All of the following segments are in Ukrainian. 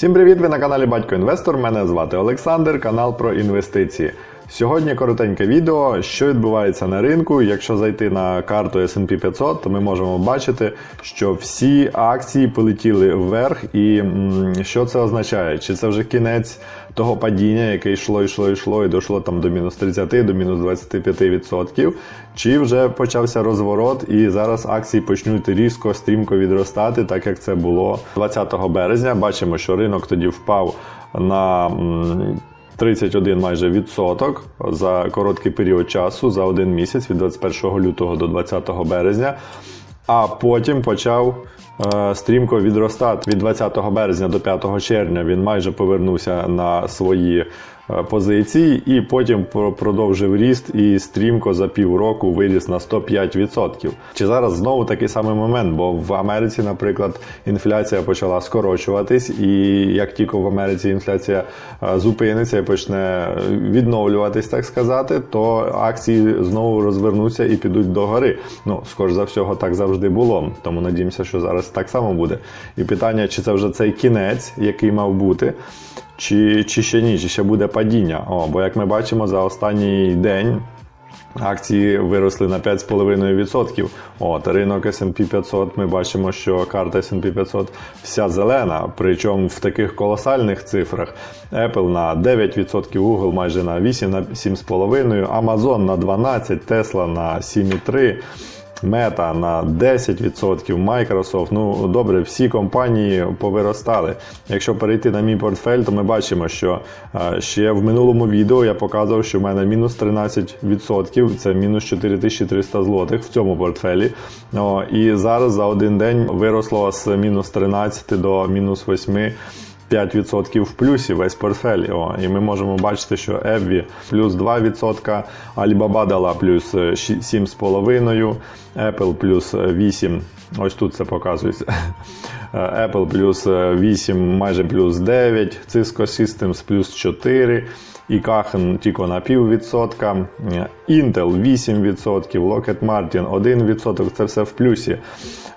Всім привіт! Ви на каналі Батько Інвестор. Мене звати Олександр, канал про інвестиції. Сьогодні коротеньке відео, що відбувається на ринку. Якщо зайти на карту S&P 500, то ми можемо бачити, що всі акції полетіли вверх. І що це означає? Чи це вже кінець того падіння, яке йшло, йшло, йшло, і дійшло там до мінус 30, до мінус 25%, чи вже почався розворот, і зараз акції почнуть різко, стрімко відростати, так як це було 20 березня. Бачимо, що ринок тоді впав на. М, 31 майже відсоток за короткий період часу, за один місяць від 21 лютого до 20 березня. А потім почав е, стрімко відростати від 20 березня до 5 червня. Він майже повернувся на свої е, позиції, і потім про- продовжив ріст і стрімко за півроку виріс на 105%. Чи зараз знову такий самий момент? Бо в Америці, наприклад, інфляція почала скорочуватись, і як тільки в Америці інфляція е, зупиниться і почне відновлюватись, так сказати, то акції знову розвернуться і підуть догори. Ну, скоріш за всього, так завжди було. Тому надіємося, що зараз так само буде. І питання, чи це вже цей кінець, який мав бути, чи, чи ще ні, чи ще буде падіння. О, бо як ми бачимо, за останній день. Акції виросли на 5,5%. От ринок S&P 500, Ми бачимо, що карта S&P 500 вся зелена, причому в таких колосальних цифрах. Apple на 9%, Google майже на 8, на 7,5%, Amazon на 12%, Tesla на 7,3%. Мета на 10%, Microsoft, ну добре, всі компанії повиростали. Якщо перейти на мій портфель, то ми бачимо, що е, ще в минулому відео я показував, що в мене мінус 13%, це мінус 4300 злотих в цьому портфелі. І зараз за один день виросло з мінус 13 до мінус 8. 5% в плюсі весь портфель. О, і ми можемо бачити, що Евві плюс 2%, Alibaba дала плюс е, 7,5%, Apple плюс 8%. Ось тут це показується. Е, Apple плюс 8, майже плюс 9, Cisco Systems плюс 4, і Кахен тільки на піввідсотка, Е, Intel 8%, Lockheed Martin 1%, це все в плюсі.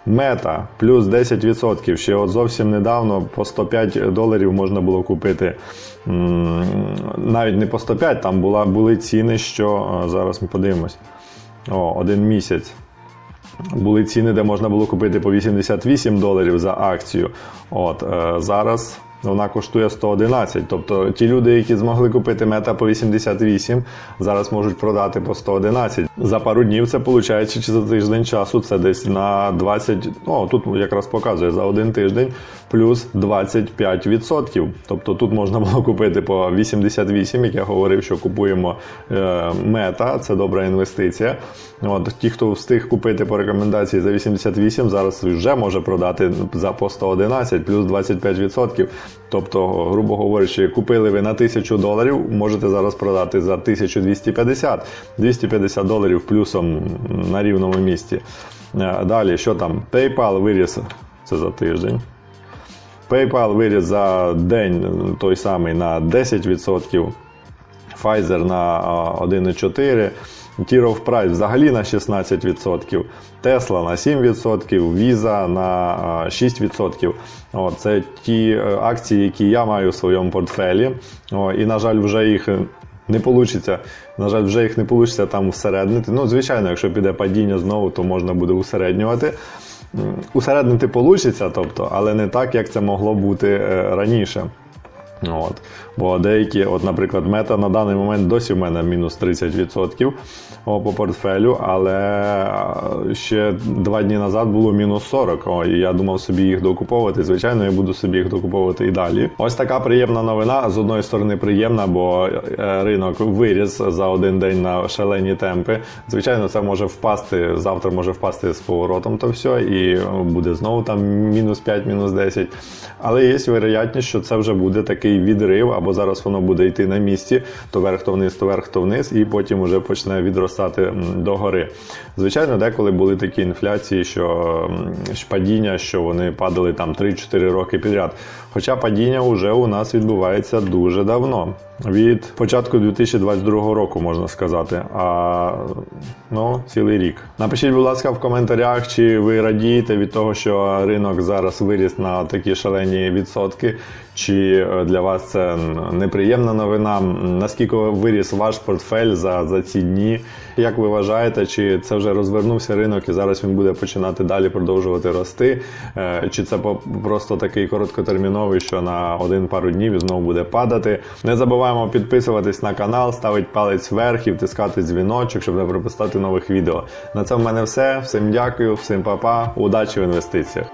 Мета плюс 10%. Ще от зовсім недавно по 105 доларів можна було купити. Навіть не по 105, там була, були ціни, що е, зараз ми подивимось. О, один місяць. Були ціни, де можна було купити по 88 доларів за акцію. От е, зараз вона коштує 111. Тобто ті люди, які змогли купити мета по 88, зараз можуть продати по 111. За пару днів це виходить, чи за тиждень часу це десь на 20, ну тут якраз показує за один тиждень плюс 25%. Тобто тут можна було купити по 88, як я говорив, що купуємо е, мета, це добра інвестиція. От ті, хто встиг купити по рекомендації за 88, зараз вже може продати за по 111 плюс 25%. Тобто, грубо говорячи, купили ви на 1000 доларів, можете зараз продати за 1250, 250 доларів плюсом на рівному місці. Е, Далі, що там? PayPal виріс це за тиждень. PayPal виріс за день той самий на 10%. Pfizer на 1,4%, Tier of Price взагалі на 16%, Tesla на 7%, Visa на 6%. О, це ті е, акції, які я маю в своєму портфелі. О, і, на жаль, вже їх не вийде. На жаль, вже їх не вийде там усереднити. Ну, звичайно, якщо піде падіння знову, то можна буде усереднювати. Усереднити вийде, тобто, але не так, як це могло бути е, раніше. От. Бо деякі, от, наприклад, мета на даний момент досі в мене мінус 30% по портфелю, але ще два дні назад було мінус 40. О, і я думав собі їх докуповувати. Звичайно, я буду собі їх докуповувати і далі. Ось така приємна новина. З одної сторони, приємна, бо е, ринок виріс за один день на шалені темпи. Звичайно, це може впасти. Завтра може впасти з поворотом, то все, і буде знову там мінус 5, мінус 10. Але є вероятність, що це вже буде такий відрив, або зараз воно буде йти на місці, то вверх, то вниз, то вверх, то вниз, і потім вже почне відростати догори. Звичайно, деколи були такі інфляції, що що падіння, що вони падали там 3-4 роки підряд. Хоча падіння вже у нас відбувається дуже давно. Від початку 2022 року можна сказати, а ну цілий рік. Напишіть, будь ласка, в коментарях, чи ви радієте від того, що ринок зараз виріс на такі шалені відсотки, чи е, для вас це неприємна новина? Наскільки виріс ваш портфель за, за ці дні? Як ви вважаєте, чи це вже розвернувся ринок і зараз він буде починати далі продовжувати рости? Е, Чи це просто такий короткотерміновий, що на один пару днів і знову буде падати? Не забуваємо підписуватись на канал, ставити палець вверх і втискати дзвіночок, щоб не пропускати нових відео. На це в мене все. Всім дякую, всім па-па, удачі в інвестиціях.